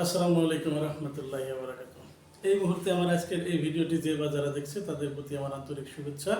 আসসালামু আলাইকুম রহমতুল্লাহ বারাকাত এই মুহূর্তে আমার আজকের এই ভিডিওটি যে বা যারা দেখছে, তাদের প্রতি আমার আন্তরিক শুভেচ্ছা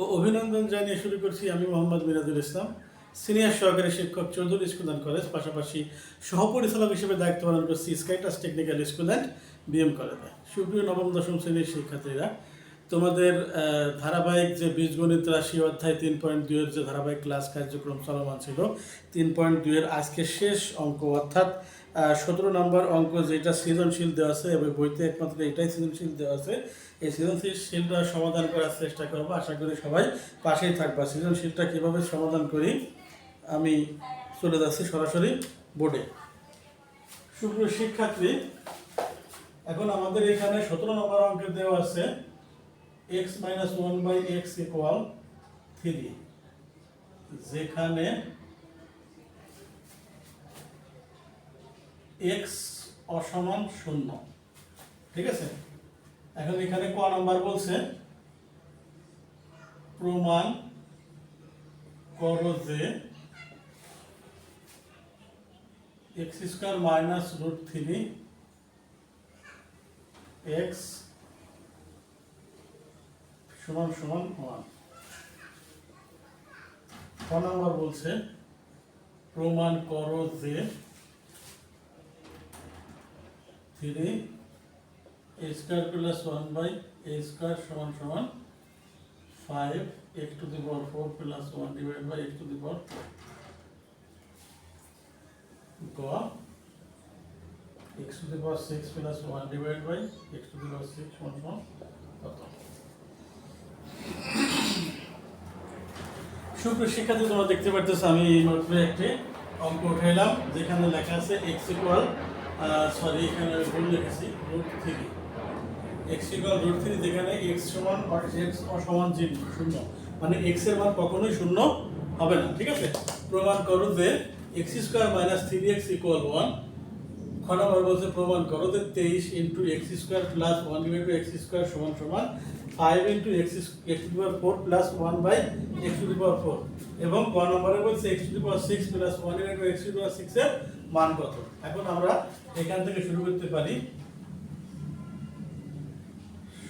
ও অভিনন্দন জানিয়ে শুরু করছি আমি মোহাম্মদ মিরাদুল ইসলাম, সিনিয়র সহকারী শিক্ষক চৌধুরী স্কুল অ্যান্ড কলেজ, পাশাপাশি সহপরিচালক হিসেবে দায়িত্ব পালন করছি স্কাইটাস টেকনিক্যাল স্কুল অ্যান্ড বিএম কলেজে। সুপ্রিয় নবম, দশম শ্রেণির শিক্ষার্থীরা, তোমাদের ধারাবাহিক যে বীজগণিত রাশি অধ্যায় তিন পয়েন্ট দুইয়ের যে ধারাবাহিক ক্লাস কার্যক্রম চলমান ছিল, তিন পয়েন্ট দুইয়ের আজকে শেষ অঙ্ক অর্থাৎ সতেরো নম্বর অঙ্ক যেটা সৃজনশীল দেওয়া আছে, এবং বইতে একমাত্র এটাই সৃজনশীল দেওয়া আছে, এই সৃজনশীলটা সমাধান করার চেষ্টা করব। আশা করি সবাই পাশেই থাকবা। সৃজনশীলটা কীভাবে সমাধান করি, আমি চলে যাচ্ছি সরাসরি বোর্ডে। সুপ্রিয় শিক্ষার্থী, এখন আমাদের এখানে সতেরো নম্বর অঙ্কে দেওয়া আছে x minus one by x equal three যেখানে এক্স অসমান শূন্য। ঠিক আছে? এখন এখানে ক নাম্বার বলছে? প্রমাণ করো যে x square minus root three x সমান সমান ওয়ান। ক নাম্বার বলছে? প্রমাণ করো যে three a square plus one by a square সমান সমান five x to the power four plus one divide by x to the power x to the power six plus one divide by x to the power six সমান সমান কত? সুপ্রিয় শিক্ষার্থী, তোমরা দেখতে পারতেছো আমি এই মাত্র একটি অঙ্ক উঠাইলাম, যেখানে লেখা আছে এক্স ইকুয়াল সরি এখানে ভুল লিখেছি root three x equal root three যেখানে এক্স সমান এক্স অসমান চিহ্ন, শূন্য। মানে এক্সের মান কখনোই শূন্য হবে না, ঠিক আছে? প্রমাণ করো যে x square minus three x equal one খ বলছে প্রমাণ করো যে তেইশ into x square plus one divide by x square সমান সমান five into x x to power four plus one by x to power four এবং ক নম্বরে বলছে x to power six plus one divide by x to power সিক্সের মান কত এখন আমরা এখান থেকে শুরু করতে পারি।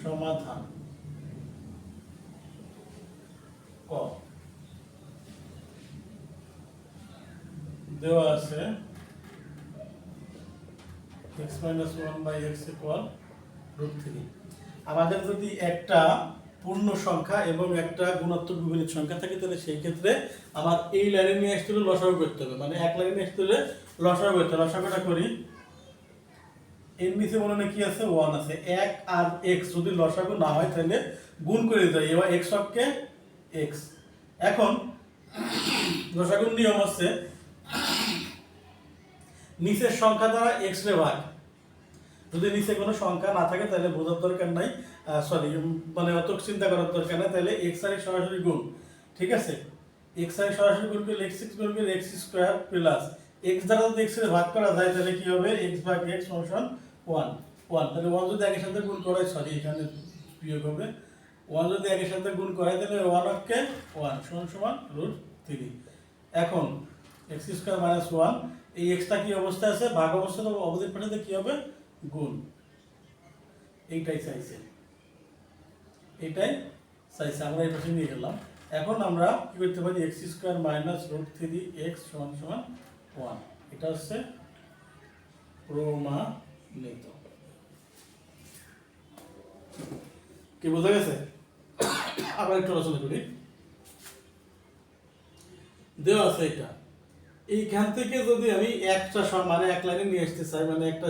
সমাধান। ক। দেওয়া আছে x minus one by x equal root three আমাদের যদি একটা পূর্ণ সংখ্যা এবং একটা গুণাত্মক বিপরীত সংখ্যা থাকে, তাহলে সেই ক্ষেত্রে আমার এই লাইনে নিয়ে আসতে হলে লসাগু করতে হবে। মানে এক লাইনে নিয়ে আসতে হলে লসাগু হবে লসাগুটা করি। এর নিচে মনে কি আছে? ওয়ান আছে। এক আর এক্স যদি লসাগু না হয়, তাহলে গুণ করে দিতে হয়। এবার এক্স অক্ষে এক্স এখন লসাগুর নিয়ম হচ্ছে, নিচের সংখ্যা দ্বারা এক্স রে ভাগ। যদি নিচে কোনো সংখ্যা না থাকে, তাহলে বোঝার দরকার নাই। সরি মানে অত চিন্তা করার দরকার নাই। তাহলে এক্স আর সরাসরি গুণ। ঠিক আছে? এক্স আর সরাসরি গুণ করলে এক্স সিক্স গুণ করলে এক্স স্কোয়ার প্লাস এক্স দ্বারা যদি এক্সের ভাগ করা যায়, তাহলে কি হবে? এক্স ভাগ এক্স ফাংশন ওয়ান ওয়ান তাহলে ওয়ান যদি একের সাথে গুণ করায় সরি এখানে বিয়োগ হবে। ওয়ান যদি একের সাথে গুণ করায় তাহলে ওয়ান অক্ষে ওয়ান সমান সমান রুট থ্রি এখন এক্স স্কোয়ার মাইনাস ওয়ান এই এক্সটা কি অবস্থায় আছে? ভাগ অবস্থায় অবধিক পাঠাতে কি হবে? গুণ। এইটাই চাইছে এইটাই চাইছে আমরা এই পাশে নিয়ে গেলাম। এখন আমরা কি করতে পারি? X square minus root three x সমান সমান ওয়ান। এটা হচ্ছে প্রমাণিত। কি বোঝা গেছে? আবার একটু আলোচনা করি। দেওয়া আছে এটা। এইখান থেকে যদি আমি একটা মানে এক লাইনে নিয়ে আসতে চাই মানে একটা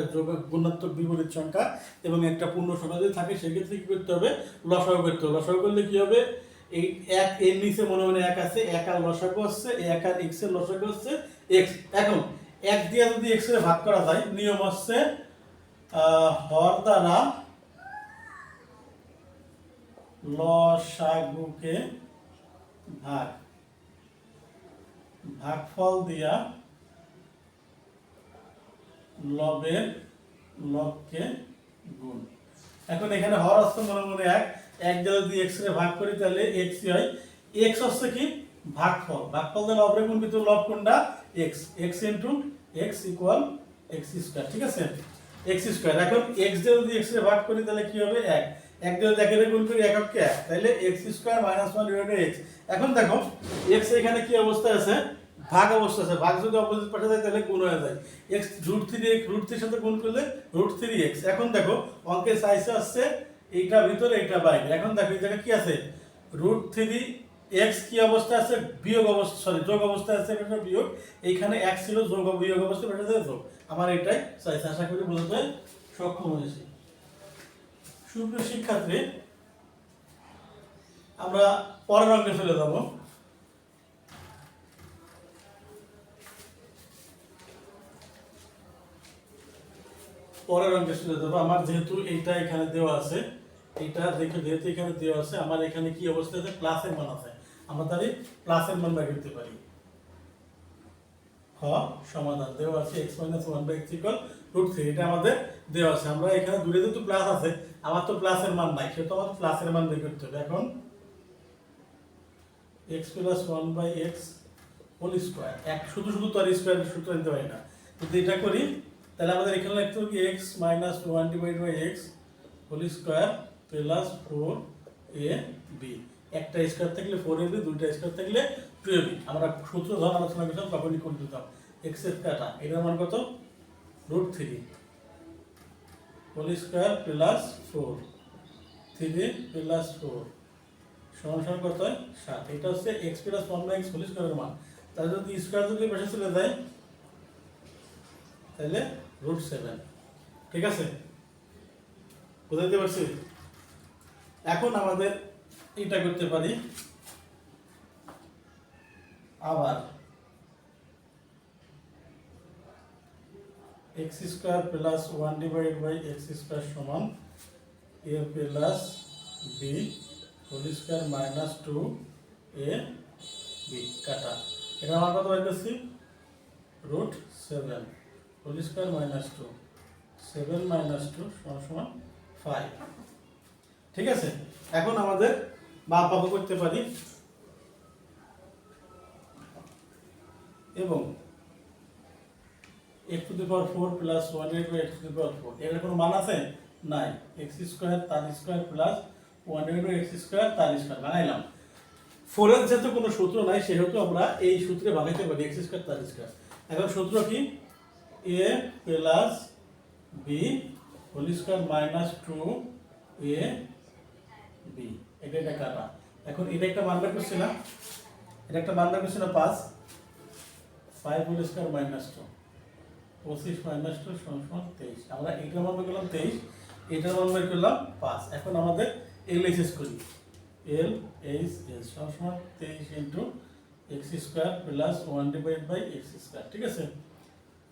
গুণাত্মক বিপরীত সংখ্যা এবং একটা পূর্ণ সংখ্যা যদি থাকে, সেক্ষেত্রে কি করতে হবে? লসাগু করতে হবে। লসাগু করলে কি হবে? এক এর মনে মনে এক আছে এক আর লসাগু আসছে এক আর এক্সের লসাগু আসছে এক্স এখন এক দিয়ে যদি এক্সের ভাগ করা যায় নিয়ম আহ, হর দ্বারা লসাগুকে ভাগ ভাগফল দিয়া লবের লবকে গুণ। এখন এখানে হর আসছে মনে মনে এক এক দিয়ে যদি এক্স রে ভাগ করি, তাহলে এক্স হয়? এক্স হচ্ছে কি? ভাগফল। ভাগফল দিয়ে লব রে গুণ কিন্তু লব কোনটা? X x into x equal x square ঠিক আছে? এক্স স্কোয়ার এখন এক্স দিয়ে যদি এক্সের ভাগ করি, তাহলে কি হবে? এক। এক দিয়ে দেখে গুণ করি এককে এক। তাহলে x square minus one divided x এখন দেখো এক্স এখানে কি অবস্থায় আছে? ভাগ অবস্থা আছে। ভাগ যদি অপোজিট পাঠা যায়, তাহলে গুণ হয়ে যায়। এক্স রুট থ্রি রুট থ্রির সাথে গুণ করলে রুট থ্রি এক্স এখন দেখো, অঙ্কের সাইজে আসছে এইটা ভিতরে, এইটা বাইরে। এখন দেখো এই কি আছে? রুট থ্রি এক্স কি অবস্থা আছে? বিয়োগ অবস্থা সরি যোগ অবস্থা আছে এটা বিয়োগ। এইখানে এক ছিল যোগ, বিয়োগ অবস্থা, এটা থেকে যোগ। আমার এটাই চাইছে আশা করি বোঝাতে সক্ষম হয়েছি। সুপ্রিয় শিক্ষার্থী, আমরা পরের অঙ্কে চলে যাব। পরের অঙ্কে চলে যাব। আমার যেহেতু এইটা এখানে দেওয়া আছে এইটা দেখে যেহেতু এখানে দেওয়া আছে, আমার এখানে কি অবস্থা আছে? প্লাসের মান আছে। আমরা তাহলে প্লাসের মান বের করতে পারি। হ সমাধান। দেওয়া আছে x minus one by x equal root three এটা আমাদের দেওয়া আছে। আমরা এখানে দূরে যেহেতু প্লাস আছে, আমার তো প্লাসের মান নাই, সেহেতু আমাদের প্লাসের মান বের করতে হবে। এখন x plus one by x whole square এক, শুধু শুধু তো আর স্কোয়ার সূত্র নিতে পারি না। যদি এটা করি, তাহলে আমাদের এখানে লিখতে হবে কি? X minus one divide by x whole square plus four a b একটা স্কোয়ার থাকলে ফোর এ বি দুইটা স্কোয়ার থাকলে টু এ বি আমরা সূত্র ধর আলোচনা করতাম তখনই করে দিতাম এক্স কাটা এটার মান কত? Root three whole square plus four three plus four সমান সমান কত হয়? সাত। এটা হচ্ছে x plus one by x whole স্কোয়ারের মান। তাহলে যদি স্কোয়ার যদি পাশে চলে যায়, তাহলে রুট সেভেন ঠিক আছে? বুঝাইতে পারছি? এখন আমাদের এটা করতে পারি। আবার x square plus one divide by x square সমান a plus b whole square minus two a b. কাটা। এটা আমার বের করছি root seven. Whole square minus two. Seven minus two সমান সমান ফাইভ। ঠিক আছে? এখন আমাদের বাপ বাপু করতে পারি। এবং x to the power four plus one by x to the power four. এর কোনো মান আছে? নাই। এক্স স্কোয়ার তার square plus one by x square তার স্কোয়ার। বানাইলাম। ফোরের যেহেতু কোনো সূত্র নাই, সেহেতু আমরা এই সূত্রে ভাগাইতে পারি এক্স স্কোয়ার তার স্কোয়ার। এখন সূত্র কি? A plus b whole square minus two a b এটা এটা কাটা। এখন এটা একটা মান বের করছি না। এটা একটা মান বের করছি না, পাঁচ। Five whole square minus two. পঁচিশ মাইনাস টু সমান তেইশ। আমরা এটার মান বের করলাম তেইশ এটার মান বের করলাম পাঁচ। এখন আমাদের এল এইচ এস করি। এল এইচ এস সমান তেইশ into x square plus one divide by x square, ঠিক আছে?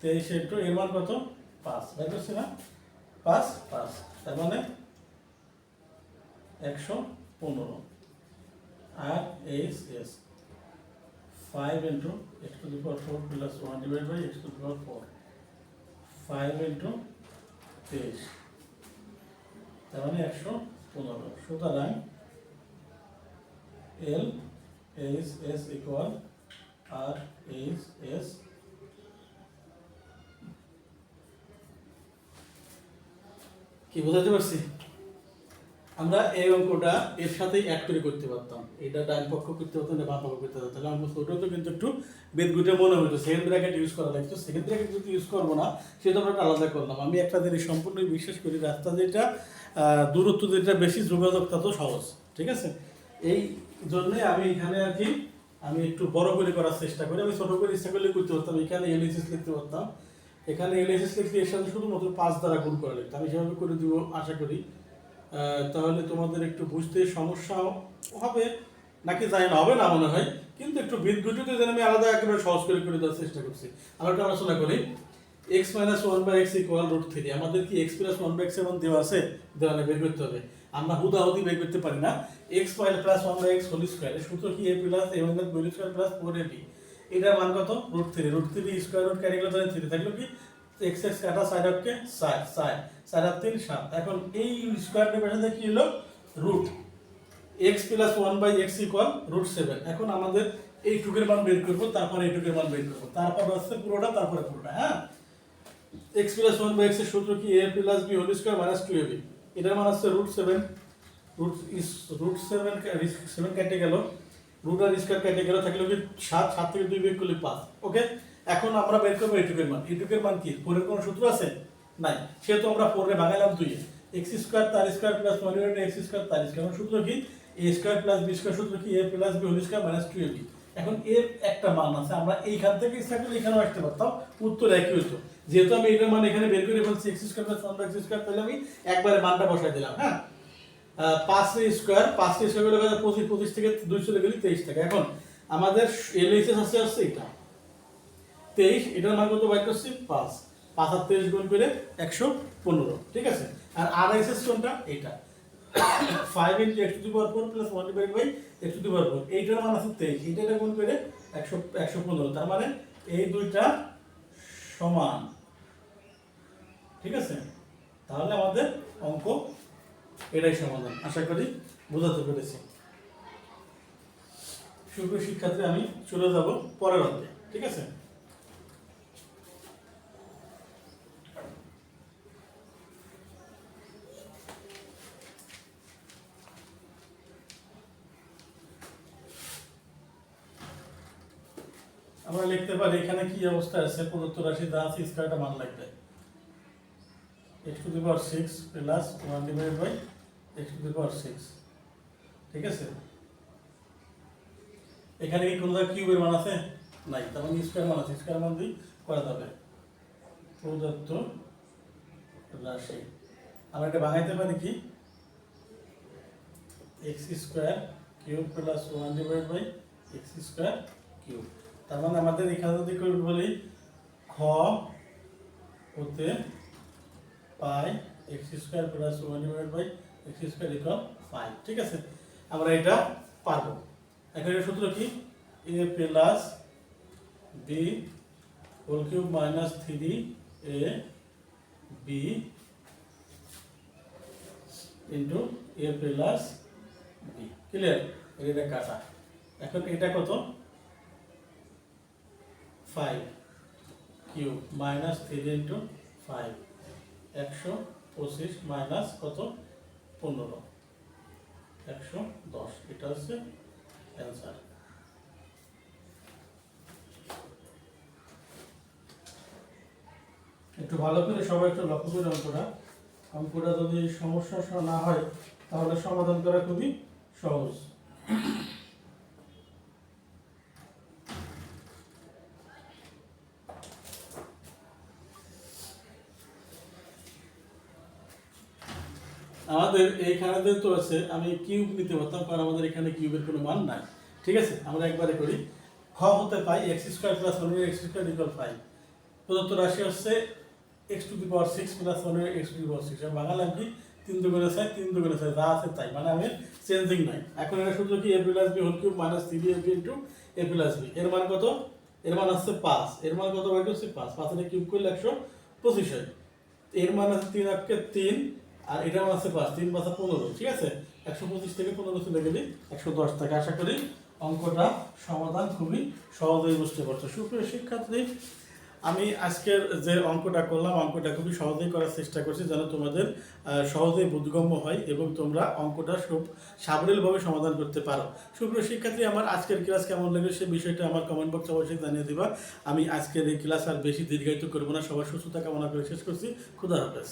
তেইশ ইন্টু এর মান কত? পাঁচ। বের করছি না? পাঁচ পাঁচ। তার মানে একশো পনেরো। R H S five into x to the power four plus one divide by x to the four five into তেইশ। তার মানে একশো পনেরো। সুতরাং L H S equal R H S কি বোঝাতে পারছি? আমরা এই অঙ্কটা এর সাথেই অ্যাড করে করতে পারতাম। এটা ডান পক্ষ করতে পারতাম না বাম পক্ষ করতে পারতাম। তাহলে অঙ্ক ছোটো তো কিন্তু একটু বেদগুটে মনে হতো সেকেন্ড ব্র্যাকেট ইউজ করা লাগতো। সেকেন্ড ব্র্যাকেট যদি ইউজ করব না সেটা আমরা আলাদা করলাম। আমি একটা জিনিস সম্পূর্ণই বিশ্বাস করি, রাস্তা যেটা দূরত্ব যেটা বেশি যোগাযোগ তত সহজ। ঠিক আছে? এই জন্যে আমি এখানে আর কি, আমি একটু বড় করে করার চেষ্টা করি। আমি ছোটো করে ইচ্ছা করলে করতে পারতাম। এখানে এলএসএস লিখতে পারতাম। এখানে এলএসএস লিখতে এর সাথে শুধুমাত্র পাঁচ দ্বারা গুণ করা লিখতাম আমি সেভাবে করে দিব, আশা করি। তাহলে তোমাদের একটু বুঝতে সমস্যা হবে, নাকি জানি না, হবে না মনে হয়, কিন্তু একটু বিদ্যুটিতে যেন আমি আলাদা একেবারে সহজ করে করে দেওয়ার চেষ্টা করছি। একটা আলোচনা করি। X minus one by x equal root three আমাদের কি x plus one by x এমন দেওয়া আছে? দেওয়া বের করতে হবে। আমরা হুদাহুদি বের করতে পারি না। X plus one by x whole square সূত্র কি? A plus a minus b square plus four a b এটার মান কত? Root three root three square root carry গেলে থ্রি থাকল কি? এক্স এক্স কাটা সাইড অফকে সাইড সাইড সাইড অফ তিন সাত। এখন এই স্কোয়ার পেছনে কি হলো? Root x plus one by x equal root seven এখন আমাদের এই টুকের মান বের করব, তারপরে এই টুকের মান বের করব। তারপর হচ্ছে পুরোটা, তারপরে পুরোটা হ্যাঁ? এক্স প্লাস ওয়ান বাই এক্সের সূত্র কি? A plus b whole square minus two a এটার মান হচ্ছে root seven root is root seven seven কেটে গেল। রুট আর স্কোয়ার কেটে গেল, থাকলে কি সাত সাত থেকে দুই বের করলে পাঁচ। ওকে এখন আমরা বের করব এটুকের মান। এটুকের মান কি? ফোরের কোনো সূত্র আছে? নাই। সেহেতু আমরা ফোরে ভাঙালাম দুই এক্স স্কোয়ার তার স্কোয়ার প্লাস এক্স স্কোয়ার তার স্কোয়ার সূত্র কি? A square plus b square সূত্র কি? A plus b whole square minus two a b এখন এর একটা মান আছে। আমরা এইখান থেকে ইচ্ছা করলে এখানেও আসতে পারতাম। উত্তর একই হতো। যেহেতু আমি এটার মান এখানে বের করে ফেলছি x square plus one x square তাহলে আমি একবারে মানটা বসাই দিলাম হ্যাঁ? পাঁচ স্কোয়ার পাঁচ স্কোয়ার পঁচিশ পঁচিশ থেকে দুই চলে গেলে তেইশ টাকা। এখন আমাদের এলএইচএস আছে এটা। তেইশ, এটার মান কত বাইর করছি? পাঁচ। পাঁচ আর তেইশ গুণ করে একশো পনেরো, ঠিক আছে? আর আর এস কোনটা? এটা five into x to power four plus one by x to power four এইটার মান আছে তেইশ এইটা গুণ করে একশো একশো পনেরো, তার মানে এই দুইটা সমান, ঠিক আছে? তাহলে আমাদের অঙ্ক এটাই সমাধান, আশা করি বোঝাতে পেরেছি। শুক্র শিক্ষার্থী, আমি চলে যাব পরের অধ্যায়ে, ঠিক আছে আমরা লিখতে পারি এখানে কি অবস্থা আছে? প্রদত্ত রাশি দা আছে স্কয়ারটা মান লাগবে। x to the power 6 plus 1 divided by x to the power 6 ঠিক আছে? এখানে কি কোনো কিউবের মান আছে? নাই, তার মানে স্কয়ার মান আছে। স্কয়ার মান দিয়ে করা যাবে। প্রদত্ত রাশি। আমরা এটা ভাঙাইতে পারি কি? X square cube plus one divide by x square cube তার মানে আমাদের এখানে যদি বলি, খ হতে পাই x square plus one divide by x square equal five ঠিক আছে? আমরা এটা পারব। এখন এর সূত্র কি? A plus b whole cube minus three a b into a plus b clear এটা কাটা। এখন এটা কত? Five cube minus three into five একশো পঁচিশ মাইনাস কত? পনেরো। একশো দশ। এটা হচ্ছে অ্যান্সার একটু ভালো করে সবাই একটু লক্ষ্য করে অঙ্কটা। অঙ্কটা যদি সমস্যা না হয়, তাহলে সমাধান করা খুবই সহজ। আমাদের এইখানে তো আছে, আমি কিউব নিতে পারতাম, কারণ আমাদের এখানে কিউবের কোনো মান নাই। ঠিক আছে? আমরা একবারে করি। খ হতে পাই x square plus one x square equal five প্রদত্ত রাশি হচ্ছে x to the power six plus one x to the power six আমি বাঙালাম কি তিন দুগুণে ছয়, তিন দুগুণে ছয়, যা আছে তাই। মানে আমি চেঞ্জিং নাই। এখন এটা সূত্র কি? A plus b whole cube minus three a b into a plus b এর মান কত? এর মান হচ্ছে পাঁচ। এর মান কত? বাইক হচ্ছে পাঁচ। পাঁচ কিউব করলে একশো পঁচিশ হয়। এর মান আছে তিন আটকে তিন। আর এটা মান আছে পাঁচ তিন পাঁচা পনেরো, ঠিক আছে? একশো পঁচিশ থেকে পনেরো চলে গেলে একশো দশ থাকে আশা করি অঙ্কটা সমাধান খুবই সহজেই বুঝতে পারছ। সুপ্রিয় শিক্ষার্থী, আমি আজকের যে অঙ্কটা করলাম, অঙ্কটা খুবই সহজেই করার চেষ্টা করছি যেন তোমাদের সহজেই বোধগম্য হয় এবং তোমরা অঙ্কটা খুব সাবলীলভাবে সমাধান করতে পারো। সুপ্রিয় শিক্ষার্থী, আমার আজকের ক্লাস কেমন লাগবে সে বিষয়টা আমার কমেন্ট বক্সে অবশ্যই জানিয়ে দিবা। আমি আজকের এই ক্লাস আর বেশি দীর্ঘায়িত করব না। সবার সুস্থতা কামনা করে শেষ করছি। খুদা হাফেজ।